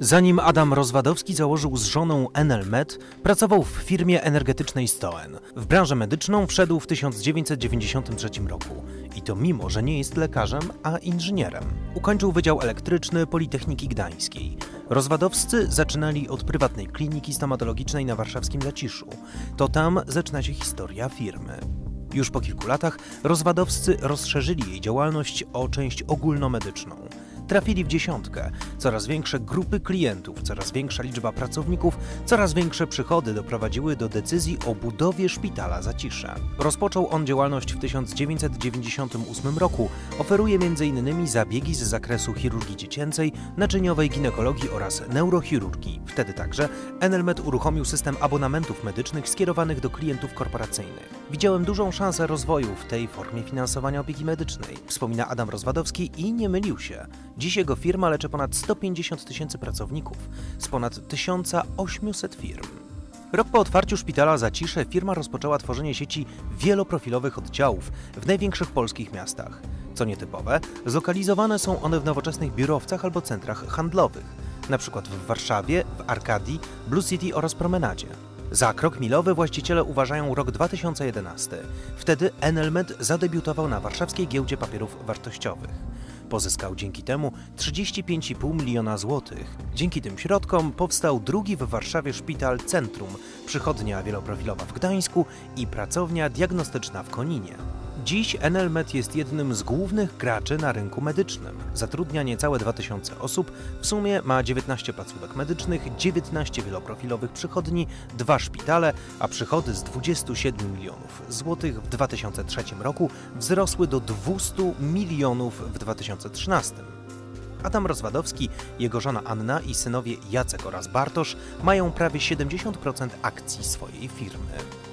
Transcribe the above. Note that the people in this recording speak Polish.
Zanim Adam Rozwadowski założył z żoną Enelmed, pracował w firmie energetycznej Stoen. W branżę medyczną wszedł w 1993 roku. I to mimo, że nie jest lekarzem, a inżynierem. Ukończył Wydział Elektryczny Politechniki Gdańskiej. Rozwadowscy zaczynali od prywatnej kliniki stomatologicznej na warszawskim Zaciszu. To tam zaczyna się historia firmy. Już po kilku latach rozwadowscy rozszerzyli jej działalność o część ogólnomedyczną. Trafili w dziesiątkę. Coraz większe grupy klientów, coraz większa liczba pracowników, coraz większe przychody doprowadziły do decyzji o budowie szpitala Zacisze. Rozpoczął on działalność w 1998 roku. Oferuje m.in. zabiegi z zakresu chirurgii dziecięcej, naczyniowej ginekologii oraz neurochirurgii. Wtedy także Enelmed uruchomił system abonamentów medycznych skierowanych do klientów korporacyjnych. Widziałem dużą szansę rozwoju w tej formie finansowania opieki medycznej, wspomina Adam Rozwadowski i nie mylił się. Dziś jego firma leczy ponad 150 tysięcy pracowników z ponad 1800 firm. Rok po otwarciu szpitala Zacisze firma rozpoczęła tworzenie sieci wieloprofilowych oddziałów w największych polskich miastach. Co nietypowe, zlokalizowane są one w nowoczesnych biurowcach albo centrach handlowych, np. w Warszawie, w Arkadii, Blue City oraz Promenadzie. Za krok milowy właściciele uważają rok 2011. Wtedy Enelmed zadebiutował na warszawskiej giełdzie papierów wartościowych. Pozyskał dzięki temu 35,5 miliona złotych. Dzięki tym środkom powstał drugi w Warszawie szpital Centrum, przychodnia wieloprofilowa w Gdańsku i pracownia diagnostyczna w Koninie. Dziś Enelmed jest jednym z głównych graczy na rynku medycznym. Zatrudnia niecałe 2000 osób, w sumie ma 19 placówek medycznych, 19 wieloprofilowych przychodni, dwa szpitale, a przychody z 27 milionów złotych w 2003 roku wzrosły do 200 milionów w 2013. Adam Rozwadowski, jego żona Anna i synowie Jacek oraz Bartosz mają prawie 70% akcji swojej firmy.